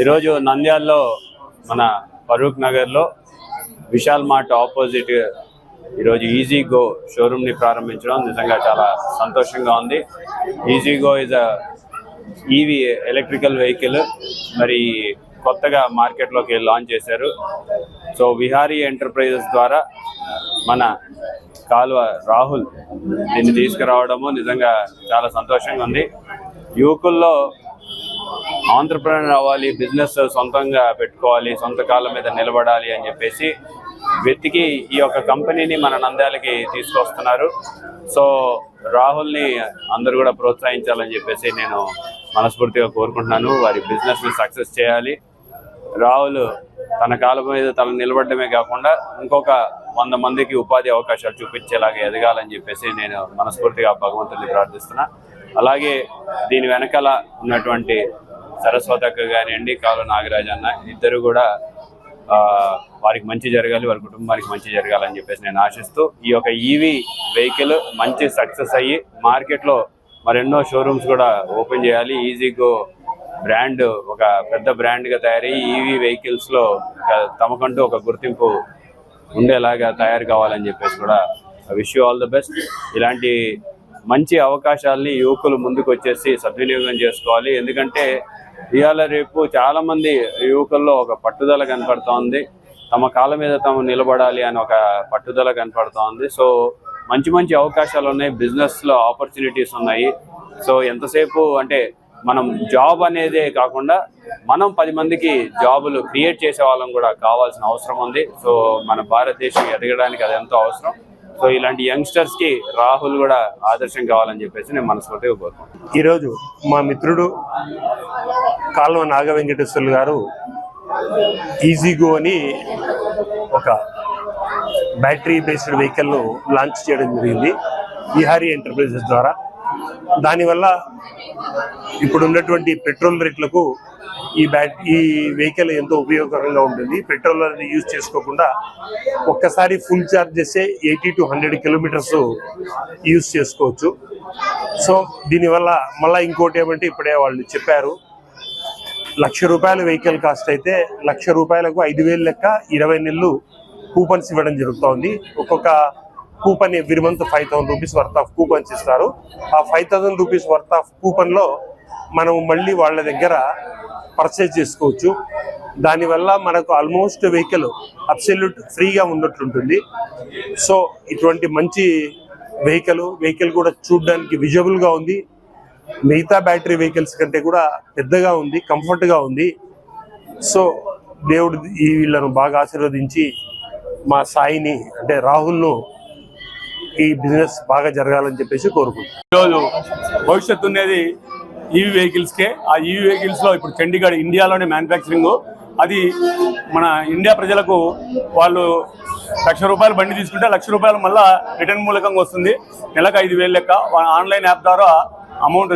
ఈరోజు నంద్యాలలో మన ఫరూక్ నగర్లో విశాల్ మార్ట్ ఆపోజిట్ ఈరోజు ఈజీ గో షోరూమ్ని ప్రారంభించడం నిజంగా చాలా సంతోషంగా ఉంది. Easy go is a EV electrical vehicle మరి కొత్తగా మార్కెట్లోకి లాంచ్ చేశారు. సో విహారీ ఎంటర్ప్రైజెస్ ద్వారా మన కాలువ రాహుల్ దీన్ని తీసుకురావడము నిజంగా చాలా సంతోషంగా ఉంది. యువకుల్లో ఆంధ్రప్రనర్ అవ్వాలి బిజినెస్ సొంతంగా పెట్టుకోవాలి సొంత కాళ్ళ మీద నిలబడాలి అని చెప్పేసి వెతికి ఈ యొక్క కంపెనీని మన నంద్యాలకి తీసుకొస్తున్నారు. సో రాహుల్ని అందరూ కూడా ప్రోత్సహించాలని చెప్పేసి నేను మనస్ఫూర్తిగా కోరుకుంటున్నాను. వారి బిజినెస్ని సక్సెస్ చేయాలి. రాహుల్ తన కాలం మీద తను నిలబడమే కాకుండా ఇంకొక వంద మందికి ఉపాధి అవకాశాలు చూపించేలాగా ఎదగాలని చెప్పేసి నేను మనస్ఫూర్తిగా భగవంతుని ప్రార్థిస్తున్నా. అలాగే దీని వెనకాల ఉన్నటువంటి సరస్వతక్క కానివ్వండి కాలు నాగరాజ్ అన్న ఇద్దరు కూడా వారికి మంచి జరగాలి వారి కుటుంబానికి మంచి జరగాలని చెప్పేసి నేను ఆశిస్తూ ఈ యొక్క ఈవీ వెహికల్ మంచి సక్సెస్ అయ్యి మార్కెట్లో మరెన్నో షోరూమ్స్ కూడా ఓపెన్ చేయాలి ఈజీగో బ్రాండ్ ఒక పెద్ద బ్రాండ్గా తయారయ్యి ఈవీ వెహికల్స్లో తమకంటూ ఒక గుర్తింపు ఉండేలాగా తయారు కావాలని చెప్పేసి కూడా wish you all the best. ఇలాంటి మంచి అవకాశాలని యువకులు ముందుకు వచ్చేసి సద్వినియోగం చేసుకోవాలి. ఎందుకంటే ఇవాళ రేపు చాలామంది యువకుల్లో ఒక పట్టుదల కనపడుతోంది. తమ కాళ్ళ మీద తాము నిలబడాలి అని ఒక పట్టుదల కనపడుతోంది. సో మంచి మంచి అవకాశాలు ఉన్నాయి బిజినెస్లో ఆపర్చునిటీస్ ఉన్నాయి. సో ఎంతసేపు అంటే మనం జాబ్ అనేదే కాకుండా మనం పది మందికి జాబులు క్రియేట్ చేసే వాళ్ళం కూడా కావాల్సిన అవసరం ఉంది. సో మన భారతదేశం ఎదగడానికి అది ఎంతో అవసరం. సో ఇలాంటి యంగ్స్టర్స్కి రాహుల్ కూడా ఆదర్శం కావాలని చెప్పేసి నేను మనస్ఫూర్తిగా కోరుకుంటున్నాను. ఈరోజు మా మిత్రుడు కాల్వ నాగ వెంకటేశ్వర్లు గారు ఈజీగో అని ఒక బ్యాటరీ బేస్డ్ వెహికల్ను లాంచ్ చేయడం జరిగింది. విహారీ ఎంటర్ప్రైజెస్ ద్వారా. దానివల్ల ఇప్పుడు ఉన్నటువంటి పెట్రోల్ రేట్లకు ఈ బ్యాట్ ఈ వెహికల్ ఎంతో ఉపయోగకరంగా ఉంటుంది. పెట్రోల్ అనేది యూజ్ చేసుకోకుండా ఒక్కసారి ఫుల్ ఛార్జ్ చేస్తే eighty to hundred kilometres use చేసుకోవచ్చు. సో దీనివల్ల మళ్ళీ ఇంకోటి ఏమంటే ఇప్పుడే వాళ్ళు చెప్పారు లక్ష రూపాయల వెహికల్ కాస్ట్ అయితే లక్ష రూపాయలకు ఐదు వేలు లెక్క ఇరవై నెలలు కూపన్స్ ఇవ్వడం జరుగుతోంది. ఒక్కొక్క coupon every month five thousand rupees worth of coupons ఇస్తారు ఆ five thousand rupees worth of కూపన్లో మనం మళ్ళీ వాళ్ళ దగ్గర పర్చేజ్ చేసుకోవచ్చు. దానివల్ల మనకు ఆల్మోస్ట్ వెహికల్ అబ్సల్యూట్ ఫ్రీగా ఉన్నట్లుంటుంది. సో ఇటువంటి మంచి వెహికల్ వెహికల్ కూడా చూడడానికి విజువల్గా ఉంది. మిగతా బ్యాటరీ వెహికల్స్ కంటే కూడా పెద్దగా ఉంది కంఫర్ట్గా ఉంది. సో దేవుడు ఈ వీళ్ళను బాగా ఆశీర్వదించి మా సాయిని అంటే రాహుల్ను ఈ బిజినెస్ బాగా జరగాలని చెప్పేసి కోరుకుంటున్నాను. ఈరోజు భవిష్యత్తు ఉన్నది ఈవీ వెహికల్స్కే ఆ ఈవీ వెహికల్స్లో ఇప్పుడు చండీగఢ్ ఇండియాలోనే మ్యానుఫ్యాక్చరింగ్ అది మన ఇండియా ప్రజలకు వాళ్ళు లక్ష రూపాయలు బండి తీసుకుంటే లక్ష రూపాయలు మళ్ళా రిటర్న్ మూలకంగా వస్తుంది. నెలకు ఐదు వేలు లెక్క. ఆన్లైన్ యాప్ ద్వారా అమౌంట్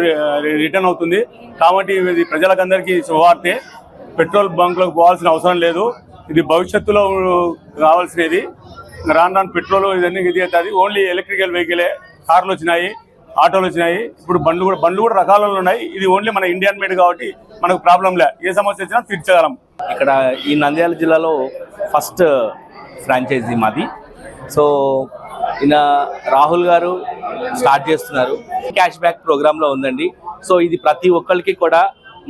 రిటర్న్ అవుతుంది. కాబట్టి ఇది ప్రజలకందరికీ శుభవార్తే. పెట్రోల్ బంక్లకు పోవాల్సిన అవసరం లేదు. ఇది భవిష్యత్తులో కావాల్సినది. రాను రాను పెట్రోల్ ఇవన్నీ ఇది ఓన్లీ ఎలక్ట్రికల్ వెహికలే కార్లు వచ్చినాయి ఆటోలు వచ్చినాయి. ఇప్పుడు బండ్లు కూడా బండ్లు కూడా రకాలలో ఉన్నాయి. ఇది ఓన్లీ మన ఇండియన్ మేడ్ కాబట్టి మనకు ప్రాబ్లం లే. ఏ సమస్య వచ్చినా తీర్చగలం. ఇక్కడ ఈ నంద్యాల జిల్లాలో ఫస్ట్ ఫ్రాంచైజీ మాది. సో ఈయన రాహుల్ గారు స్టార్ట్ చేస్తున్నారు. క్యాష్ బ్యాక్ ప్రోగ్రాంలో ఉందండి. సో ఇది ప్రతి ఒక్కరికి కూడా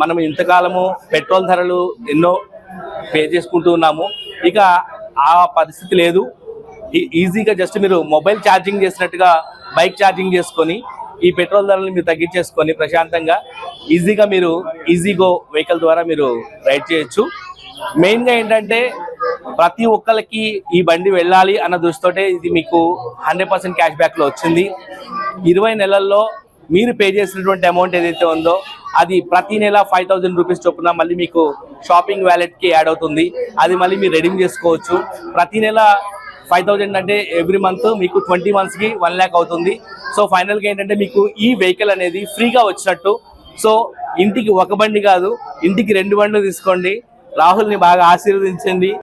మనం ఇంతకాలము పెట్రోల్ ధరలు ఎన్నో పే చేసుకుంటూ ఉన్నాము. ఇక ఆ పరిస్థితి లేదు. ఈజీగా జస్ట్ మీరు మొబైల్ ఛార్జింగ్ చేసినట్టుగా బైక్ ఛార్జింగ్ చేసుకొని ఈ పెట్రోల్ ధరలను మీరు తగ్గించేసుకొని ప్రశాంతంగా ఈజీగా మీరు ఈజీగో వెహికల్ ద్వారా మీరు రైడ్ చేయొచ్చు. మెయిన్గా ఏంటంటే ప్రతి ఒక్కరికి ఈ బండి వెళ్ళాలి అన్న దృష్టితోటే ఇది మీకు హండ్రెడ్ పర్సెంట్ క్యాష్ బ్యాక్లో వచ్చింది. ఇరవై నెలల్లో మీరు పే చేసినటువంటి అమౌంట్ ఏదైతే ఉందో అది ప్రతి నెల ఫైవ్ థౌజండ్ రూపీస్ చొప్పున మళ్ళీ మీకు షాపింగ్ వ్యాలెట్కి యాడ్ అవుతుంది. అది మళ్ళీ మీరు రెడీమ్ చేసుకోవచ్చు. ప్రతి నెల ఫైవ్ థౌజండ్ అంటే ఎవ్రీ మంత్ మీకు ట్వంటీ మంత్స్కి వన్ ల్యాక్ అవుతుంది. సో ఫైనల్గా ఏంటంటే మీకు ఈ వెహికల్ అనేది ఫ్రీగా వచ్చినట్టు. సో ఇంటికి ఒక బండి కాదు ఇంటికి రెండు బండ్లు తీసుకోండి. రాహుల్ని బాగా ఆశీర్వదించండి.